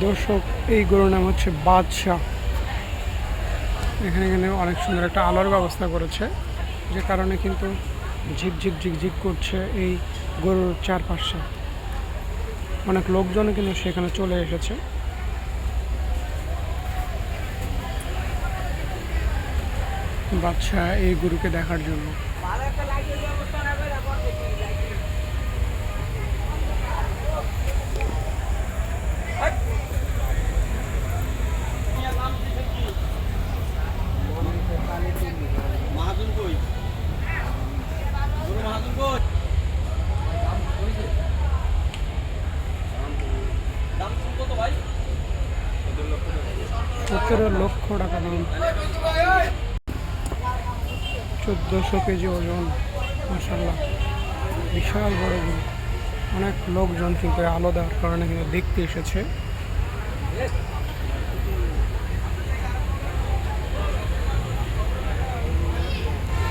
দর্শক, এই গরুর নাম হচ্ছে বাদশাহ। এখানে এখানে অনেক সুন্দর একটা আলোর ব্যবস্থা করেছে, যে কারণে কিন্তু ঝিকঝিক ঝিকঝিক করছে এই গরুর চারপাশে। অনেক লোকজন কিন্তু সেখানে চলে এসেছে। বাদশাহ এই গরুকে দেখার জন্য। সতেরো লক্ষ টাকা দাম। চোদ্দশো কেজি ওজন মাসাল্লাহ বিশাল বড় অনেক লোকজন কিন্তু আলাদার কারণে কিন্তু দেখতে এসেছে।